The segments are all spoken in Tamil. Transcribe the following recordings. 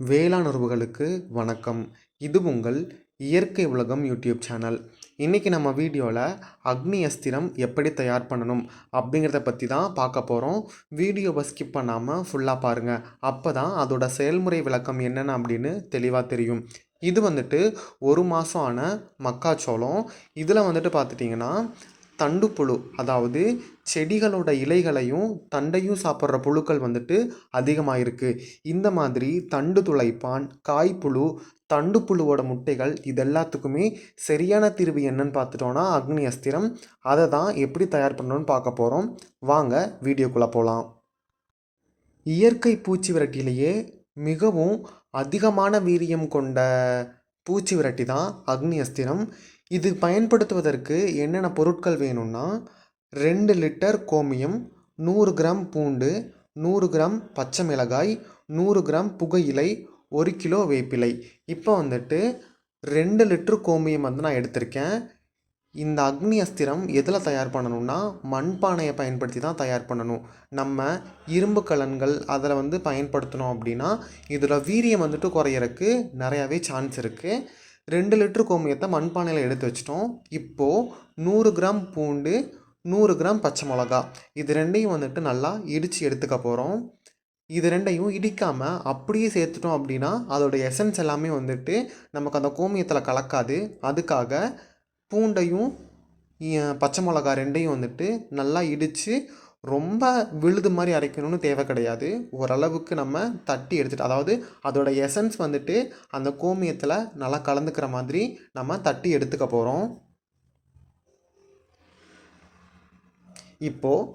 வேளாண் உறவுகளுக்கு வணக்கம். இது உங்கள் இயற்கை உலகம் யூடியூப் சேனல். இன்றைக்கி நம்ம வீடியோவில் அக்னி அஸ்திரம் எப்படி தயார் பண்ணணும் அப்படிங்கிறத பற்றி தான் பார்க்க போகிறோம் வீடியோவை ஸ்கிப் பண்ணாமல் ஃபுல்லாக பாருங்கள் அப்போ தான் அதோட செயல்முறை விளக்கம் என்னென்ன அப்படின்னு தெளிவாக தெரியும். இது வந்துட்டு ஒரு மாதம் ஆன மக்காச்சோளம். இதில் வந்துட்டு பார்த்துட்டிங்கன்னா தண்டுப்புழு அதாவது செடிகளோட இலைகளையும் தண்டையும் சாப்பிட்ற புழுக்கள் வந்துட்டு அதிகமாக இருக்குது இந்த மாதிரி தண்டு துளைப்பான் காய்ப்புழு தண்டுப்புழுவோட முட்டைகள் இது எல்லாத்துக்குமே சரியான தீர்வு என்னன்னு பார்த்துட்டோன்னா அக்னி அஸ்திரம். அதை தான் எப்படி தயார் பண்ணணும்னு பார்க்க போகிறோம் வாங்க வீடியோக்குள்ளே போகலாம் இயற்கை பூச்சி விரட்டிலேயே மிகவும் அதிகமான வீரியம் கொண்ட பூச்சி விரட்டி தான் அக்னி அஸ்திரம். இது பயன்படுத்துவதற்கு என்னென்ன பொருட்கள் வேணும்னா ரெண்டு லிட்டர் கோமியம் நூறு கிராம் பூண்டு நூறு கிராம் பச்சை மிளகாய் நூறு கிராம் புகையிலை ஒரு கிலோ வேப்பிலை. இப்போ வந்துட்டு ரெண்டு லிட்டர் கோமியம் வந்து நான் எடுத்திருக்கேன். இந்த அக்னி அஸ்திரம் எதில் தயார் பண்ணணும்னா மண்பானையை பயன்படுத்தி தான் தயார் பண்ணணும். நம்ம இரும்பு கலன்கள் அதில் வந்து பயன்படுத்தணும் அப்படின்னா இதில் வீரியம் வந்துட்டு குறையிறக்கு நிறையாவே சான்ஸ் இருக்குது ரெண்டு லிட்டரு கோமியத்தை மண்பானையில் எடுத்து வச்சிட்டோம். இப்போது நூறு கிராம் பூண்டு நூறு கிராம் பச்சை மிளகா. இது ரெண்டையும் வந்துட்டு நல்லா இடித்து எடுத்துக்க போகிறோம் இது ரெண்டையும் இடிக்காமல் அப்படியே சேர்த்துட்டோம் அப்படின்னா அதோட எசன்ஸ் எல்லாமே வந்துட்டு நமக்கு அந்த கோமியத்தில் கலக்காது. அதுக்காக பூண்டையும் பச்சை மிளகா ரெண்டையும் வந்துட்டு நல்லா இடித்து ரொம்ப விழுது மாதிரி அரைக்கணும்னு தேவை கிடையாது. ஓரளவுக்கு நம்ம தட்டி எடுத்துட்டு அதாவது அதோட எசன்ஸ் வந்துட்டு அந்த கோமியத்தில் நல்லா கலந்துக்கிற மாதிரி நம்ம தட்டி எடுத்துக்க போகிறோம் இப்போது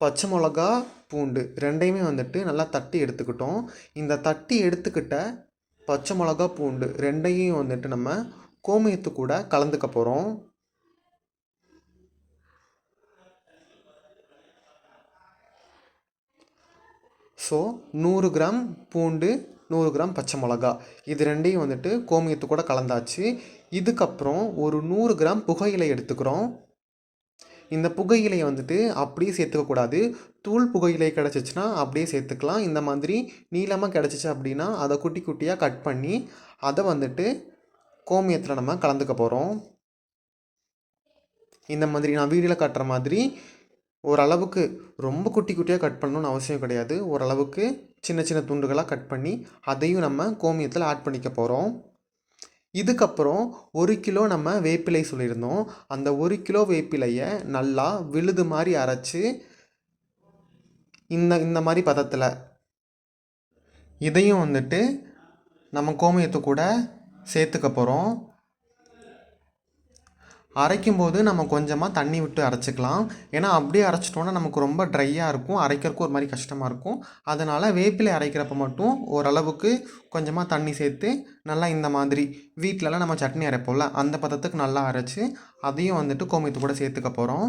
பச்சை மிளகா பூண்டு ரெண்டையுமே வந்துட்டு நல்லா தட்டி எடுத்துக்கிட்டோம். இந்த தட்டி எடுத்துக்கிட்ட பச்சை மிளகா பூண்டு ரெண்டையும் வந்துட்டு நம்ம கோமியத்து கூட கலந்துக்க போகிறோம் ஸோ நூறு கிராம் பூண்டு நூறு கிராம் பச்சை மிளகா. இது ரெண்டையும் வந்துட்டு கோமியத்து கூட கலந்தாச்சு. இதுக்கப்புறம் ஒரு நூறு கிராம் புகையிலை எடுத்துக்கிறோம். இந்த புகையிலையை வந்துட்டு அப்படியே சேர்த்துக்கக்கூடாது தூள் புகையிலை கிடச்சிச்சின்னா அப்படியே சேர்த்துக்கலாம். இந்த மாதிரி நீளமாக கிடச்சிச்சு அப்படின்னா அதை குட்டி குட்டியாக கட் பண்ணி அதை வந்துட்டு கோமியத்தில் நம்ம கலந்துக்க போகிறோம் இந்த மாதிரி நான் வீடியோவில் காட்டுற மாதிரி ஓரளவுக்கு ரொம்ப குட்டி குட்டியாக கட் பண்ணணும்னு அவசியம் கிடையாது. ஓரளவுக்கு சின்ன சின்ன துண்டுகளாக கட் பண்ணி அதையும் நம்ம கோமியத்தில் ஆட் பண்ணிக்க போகிறோம் இதுக்கப்புறம் ஒரு கிலோ நம்ம வேப்பிலை சொல்லியிருந்தோம். அந்த ஒரு கிலோ வேப்பிலையை நல்லா விழுது மாதிரி அரைச்சி இந்த இந்த மாதிரி பதத்தில் இதையும் வந்துட்டு நம்ம கோமியத்து கூட சேர்த்துக்க போகிறோம் அரைக்கும்போது நம்ம கொஞ்சமாக தண்ணி விட்டு அரைச்சிக்கலாம். ஏன்னா அப்படியே அரைச்சிட்டோன்னா நமக்கு ரொம்ப ட்ரையாக இருக்கும். அரைக்கிறதுக்கு ஒரு மாதிரி கஷ்டமாக இருக்கும். அதனால் வேப்பிலை அரைக்கிறப்ப மட்டும் ஓரளவுக்கு கொஞ்சமாக தண்ணி சேர்த்து நல்லா இந்த மாதிரி வீட்டிலலாம் நம்ம சட்னி அரைப்போம்ல அந்த பதத்துக்கு நல்லா அரைச்சி அதையும் வந்துட்டு கோமியத்து கூட சேர்த்துக்க போகிறோம்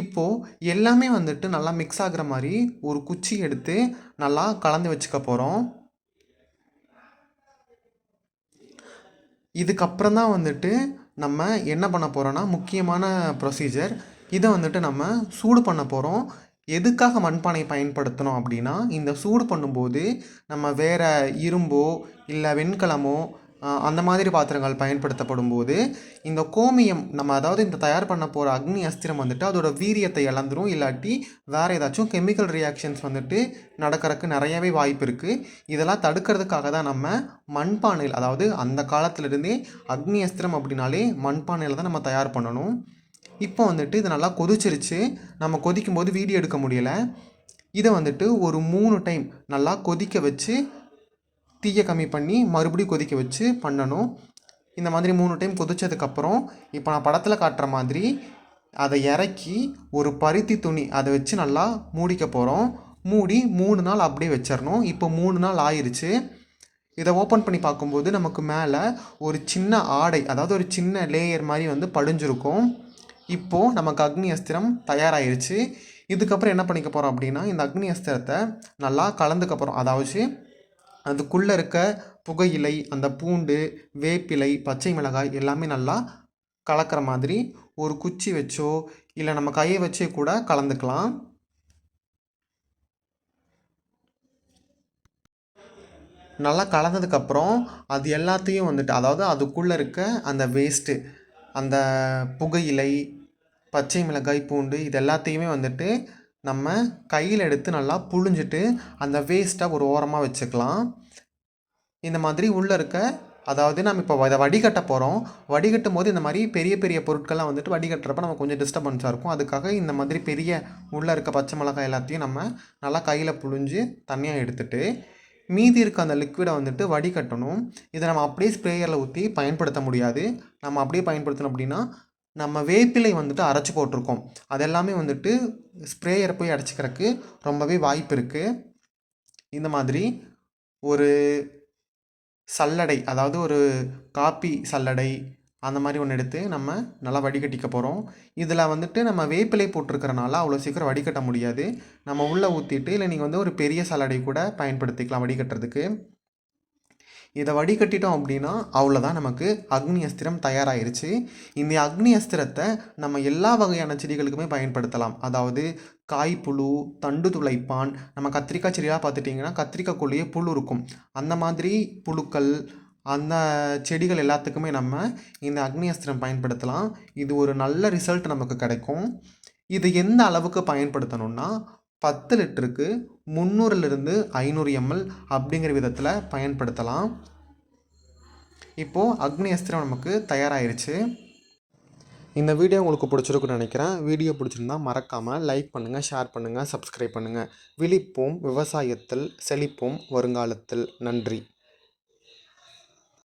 இப்போது எல்லாமே வந்துட்டு நல்லா மிக்ஸ் ஆகுற மாதிரி ஒரு குச்சி எடுத்து நல்லா கலந்து வச்சுக்க போகிறோம் இதுக்கப்புறம் தான் வந்துட்டு நம்ம என்ன பண்ண போகிறோன்னா முக்கியமான ப்ரொசீஜர் இதை வந்துட்டு நம்ம சூடு பண்ண போகிறோம் எதுக்காக மண்பானை பயன்படுத்தணும் அப்படின்னா இந்த சூடு பண்ணும்போது நம்ம வேற இரும்போ இல்லை வெண்கலமோ அந்த மாதிரி பாத்திரங்கள் பயன்படுத்தப்படும் போது இந்த கோமியம் நம்ம அதாவது இந்த தயார் பண்ண போகிற அக்னி அஸ்திரம் வந்துட்டு அதோட வீரியத்தை இழந்துரும். இல்லாட்டி வேறு ஏதாச்சும் கெமிக்கல் ரியாக்ஷன்ஸ் வந்துட்டு நடக்கிறதுக்கு நிறையவே வாய்ப்பு இருக்குது இதெல்லாம் தடுக்கிறதுக்காக தான் நம்ம மண்பானையில் அதாவது அந்த காலத்துலேருந்தே அக்னி அஸ்திரம் அப்படின்னாலே மண்பானையில் தான் நம்ம தயார் பண்ணணும். இப்போ வந்துட்டு இது நல்லா கொதிச்சிருச்சு. நம்ம கொதிக்கும் போது வீடியோ எடுக்க முடியலை. இதை வந்துட்டு ஒரு மூணு டைம் நல்லா கொதிக்க வச்சு தீயை கம்மி பண்ணி மறுபடியும் கொதிக்க வச்சு பண்ணணும். இந்த மாதிரி மூணு டைம் கொதிச்சதுக்கப்புறம் இப்போ நான் படத்தில் காட்டுற மாதிரி அதை இறக்கி ஒரு பருத்தி துணி அதை வச்சு நல்லா மூடிக்க போகிறோம் மூடி மூணு நாள் அப்படியே வச்சிடணும். இப்போ மூணு நாள் ஆயிடுச்சு இதை ஓப்பன் பண்ணி பார்க்கும்போது நமக்கு மேலே ஒரு சின்ன ஆடை அதாவது ஒரு சின்ன லேயர் மாதிரி வந்து படிஞ்சிருக்கும். இப்போது நமக்கு அக்னி அஸ்திரம் தயாராகிருச்சு இதுக்கப்புறம் என்ன பண்ணிக்க போகிறோம் அப்படின்னா இந்த அக்னி அஸ்திரத்தை நல்லா கலந்துக்க போகிறோம் அதாவது அதுக்குள்ளே இருக்க புகையிலை அந்த பூண்டு வேப்பிலை பச்சை மிளகாய் எல்லாமே நல்லா கலக்கிற மாதிரி ஒரு குச்சி வச்சோ இல்லை நம்ம கையை வச்சே கூட கலந்துக்கலாம். நல்லா கலந்ததுக்கப்புறம் அது எல்லாத்தையும் வந்துட்டு அதாவது அதுக்குள்ளே இருக்க அந்த வேஸ்ட்டு அந்த புகையிலை பச்சை மிளகாய் பூண்டு இது எல்லாத்தையுமே வந்துட்டு நம்ம கையில் எடுத்து நல்லா புழிஞ்சிட்டு அந்த வேஸ்ட்டை ஒரு ஓரமாக வச்சுக்கலாம். இந்த மாதிரி உள்ளே இருக்க அதாவது நம்ம இப்போ இதை வடிகட்ட போகிறோம் வடிகட்டும் போது இந்த மாதிரி பெரிய பெரிய பொருட்கள்லாம் வந்துட்டு வடிகட்டுறப்ப நமக்கு கொஞ்சம் டிஸ்டர்பன்ஸாக இருக்கும். அதுக்காக இந்த மாதிரி பெரிய உள்ளே இருக்க பச்சை மிளகாய் எல்லாத்தையும் நம்ம நல்லா கையில் புழிஞ்சு தனியாக எடுத்துகிட்டு மீதி இருக்க அந்த லிக்விடை வந்துட்டு வடிகட்டணும். இதை நம்ம அப்படியே ஸ்ப்ரேயரில் ஊற்றி பயன்படுத்த முடியாது. நம்ம அப்படியே பயன்படுத்தணும் அப்படின்னா நம்ம வேப்பிலை வந்துட்டு அரைச்சி போட்டிருக்கோம். அதெல்லாமே வந்துட்டு ஸ்ப்ரேயரை போய் அடைச்சிக்கிறதுக்கு ரொம்பவே வாய்ப்பு இருக்குது இந்த மாதிரி ஒரு சல்லடை அதாவது ஒரு காப்பி சல்லடை அந்த மாதிரி ஒன்று எடுத்து நம்ம நல்லா வடிகட்டிக்க போகிறோம் இதில் வந்துட்டு நம்ம வேப்பிலை போட்டிருக்கறனால அவ்வளோ சீக்கிரம் வடிகட்ட முடியாது. நம்ம உள்ளே ஊற்றிட்டு இல்லை நீங்கள் வந்து ஒரு பெரிய சல்லடை கூட பயன்படுத்திக்கலாம் வடிகட்டுறதுக்கு. இதை வடிகட்டிட்டோம் அப்படின்னா அவ்வளோதான் நமக்கு அக்னி அஸ்திரம் தயாராகிருச்சு இந்த அக்னி அஸ்திரத்தை நம்ம எல்லா வகையான செடிகளுக்குமே பயன்படுத்தலாம். அதாவது காய் புழு தண்டு துளைப்பான் நம்ம கத்திரிக்காய் செடியெல்லாம் பார்த்துட்டிங்கன்னா கத்திரிக்காய்க்குள்ளேயே புழு இருக்கும். அந்த மாதிரி புழுக்கள் அந்த செடிகள் எல்லாத்துக்குமே நம்ம இந்த அக்னி அஸ்திரம் பயன்படுத்தலாம். இது ஒரு நல்ல ரிசல்ட் நமக்கு கிடைக்கும். இது எந்த அளவுக்கு பயன்படுத்தணும்னா பத்து லிட்டருக்கு முந்நூறுலேருந்து ஐநூறு எம்எல் அப்படிங்கிற விதத்தில் பயன்படுத்தலாம். இப்போது அக்னி அஸ்திரம் நமக்கு தயாராகிருச்சு இந்த வீடியோ உங்களுக்கு பிடிச்சிருக்குன்னு நினைக்கிறேன். வீடியோ பிடிச்சிருந்தா மறக்காமல் லைக் பண்ணுங்கள் ஷேர் பண்ணுங்கள் சப்ஸ்கிரைப் பண்ணுங்கள் விழிப்போம் விவசாயத்தில் செழிப்போம் வருங்காலத்தில். நன்றி.